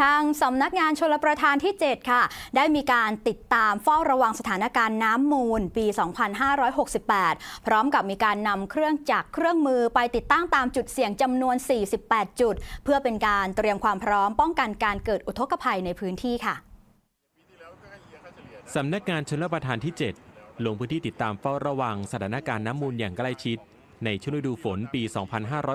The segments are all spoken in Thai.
ทางสำนักงานชลประทานที่ 7 ค่ะ ได้มีการติดตามเฝ้าระวังสถานการณ์น้ำมูลปี 2568 พร้อมกับมีการนำเครื่องจักรเครื่องมือไปติดตั้งตามจุดเสี่ยงจำนวน 48 จุด เพื่อเป็นการเตรียมความพร้อมป้องกันการเกิดอุทกภัยในพื้นที่ค่ะสำนักงานชลประทานที่ 7 ลงพื้นที่ติดตามเฝ้าระวังสถานการณ์น้ำมูลอย่างใกล้ชิด ในช่วงฤดูฝนปี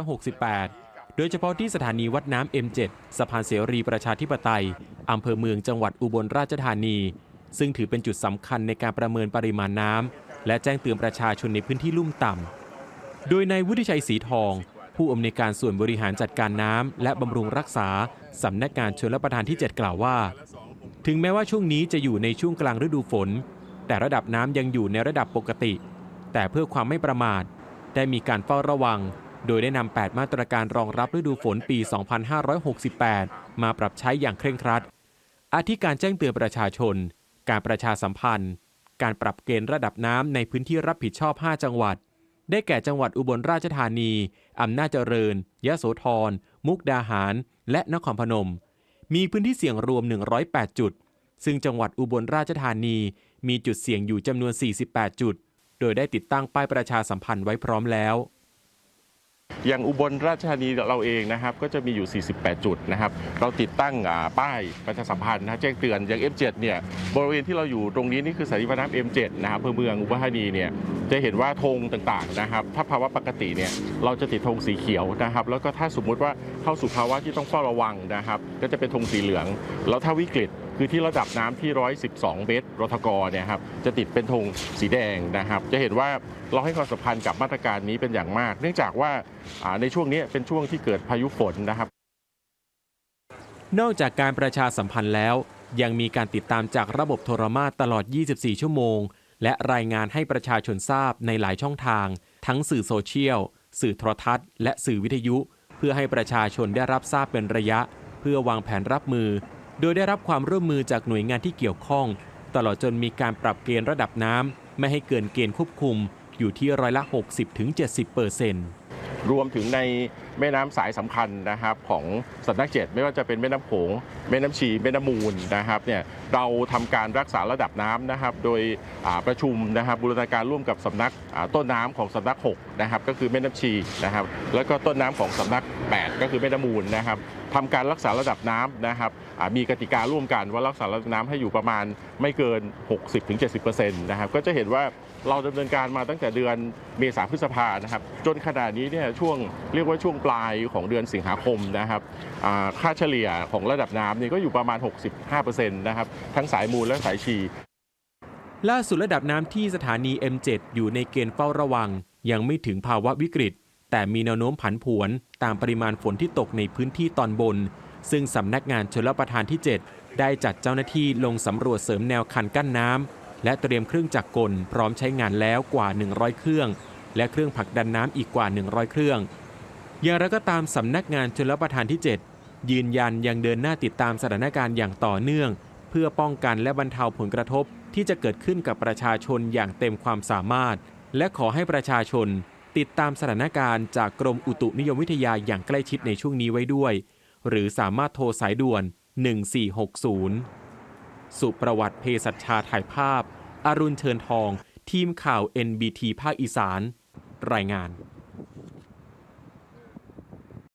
2568 โดยเฉพาะที่สถานีวัดน้ำ M7 สะพานเสรีประชาธิปไตยอำเภอเมืองจังหวัดอุบลราชธานี ซึ่งถือเป็นจุดสำคัญในการประเมินปริมาณน้ำและแจ้งเตือนประชาชนในพื้นที่ลุ่มต่ำ โดยนายวุฒิชัยศรีทอง ผู้อำนวยการส่วนบริหารจัดการน้ำและบำรุงรักษาสำนักงานชลประทานที่ 7 กล่าวว่า ถึงแม้ว่าช่วงนี้จะอยู่ในช่วงกลางฤดูฝน แต่ระดับน้ำยังอยู่ในระดับปกติ แต่เพื่อความไม่ประมาทได้มีการเฝ้าระวัง โดยได้นำ 8 มาตรการรองรับฤดูฝนปี 2568 มาปรับใช้อย่างเคร่งครัด อาทิการแจ้งเตือนประชาชน การประชาสัมพันธ์ การปรับเกณฑ์ระดับน้ำในพื้นที่รับผิดชอบ 5 จังหวัด ได้แก่จังหวัดอุบลราชธานี อำนาจเจริญ ยะโสธร มุกดาหาร และนครพนม มีพื้นที่เสี่ยงรวม 108 จุด ซึ่งจังหวัดอุบลราชธานีมีจุดเสี่ยงอยู่จำนวน 48 จุด โดยได้ติดตั้งป้ายประชาสัมพันธ์ไว้พร้อมแล้ว อย่างอุบลราชธานีเราเองนะครับก็จะมีอยู่ 48 จุดนะครับ เราติดตั้งป้ายประชาสัมพันธ์นะแจ้งเตือนอย่าง M7 เนี่ยบริเวณที่เราอยู่ตรงนี้นี่คือสานีวัดน้ำ M7 นะครับอำเภอเมืองอุบลราชธานีเนี่ยจะเห็นว่าธงต่างๆนะครับ ถ้าภาวะปกติเนี่ยเราจะติดธงสีเขียวนะครับ แล้วก็ถ้าสมมุติว่าเข้าสู่ภาวะที่ต้องเฝ้าระวังนะครับ ก็จะเป็นธงสีเหลือง แล้วถ้าวิกฤต คือที่ระดับน้ำที่ 112 เมตรรทกเนี่ยครับจะติดเป็นธงสีแดงนะครับ จะเห็นว่าเราให้ความสำคัญกับมาตรการนี้เป็นอย่างมาก เนื่องจากว่าในช่วงนี้เป็นช่วงที่เกิดพายุฝนนะครับ นอกจากการประชาสัมพันธ์แล้ว ยังมีการติดตามจากระบบโทรมาตลอด 24 ชั่วโมง และรายงานให้ประชาชนทราบในหลายช่องทาง ทั้งสื่อโซเชียล สื่อโทรทัศน์ และสื่อวิทยุ เพื่อให้ประชาชนได้รับทราบเป็นระยะ เพื่อวางแผนรับมือ โดยได้รับความร่วมมือจากหน่วยงานที่เกี่ยวข้อง ตลอดจนมีการปรับเกณฑ์ระดับน้ำไม่ให้เกินเกณฑ์ควบคุม อยู่ที่ร้อยละ 60-70%เปอร์เซ็นต์รวมถึงใน แม่น้ำสายสำคัญนะครับของสำนักเจ็ดไม่ว่าจะเป็นแม่น้ำโขงแม่น้ำชีแม่น้ำมูลนะครับเนี่ยเราทำการรักษาระดับน้ำนะครับ โดยประชุมนะครับบูรณาการร่วมกับสำนักต้นน้ำของสำนัก6นะครับก็คือแม่น้ำชีนะครับแล้วก็ต้นน้ำของสำนัก 8 ก็คือแม่น้ำมูลนะครับทำการรักษาระดับน้ำนะครับมีกติการ่วมกันว่ารักษาระดับน้ำให้อยู่ประมาณไม่เกิน 60-70%นะครับก็จะเห็นว่าเราดำเนินการมาตั้งแต่เดือนเมษาพฤษภานะครับจนขณะนี้เนี่ยช่วงเรียกว่าช่วงปลายของเดือนสิงหาคมนะครับค่าเฉลี่ยของระดับน้ำนี่ก็อยู่ประมาณ 65%นะครับทั้งสายมูลและสายชี ล่าสุดระดับน้ำที่สถานี M7 อยู่ในเกณฑ์เฝ้าระวัง ยังไม่ถึงภาวะวิกฤต แต่มีแนวโน้มผันผวนตามปริมาณฝนที่ตกในพื้นที่ตอนบน ซึ่งสำนักงานชลประทานที่ 7 ได้จัดเจ้าหน้าที่ลงสำรวจเสริมแนวคันกั้นน้ำและเตรียมเครื่องจักรกลพร้อมใช้งานแล้วกว่า 100 เครื่อง และเครื่องผลักดันน้ำอีกกว่า 100 เครื่อง อย่างไรก็ตามสำนักงานชลประทานที่ 7 ยืนยันยังเดินหน้าติดตามสถานการณ์อย่างต่อเนื่อง เพื่อป้องกันและบรรเทาผลกระทบที่จะเกิดขึ้นกับประชาชนอย่างเต็มความสามารถ และขอให้ประชาชน ติดตามสถานการณ์จากกรมอุตุนิยมวิทยาอย่างใกล้ชิดในช่วงนี้ไว้ด้วย หรือสามารถโทรสายด่วน 1460 สุประวัติเภสัชชาถ่ายภาพ อรุณเชิญทอง ทีมข่าว NBT ภาคอีสาน รายงาน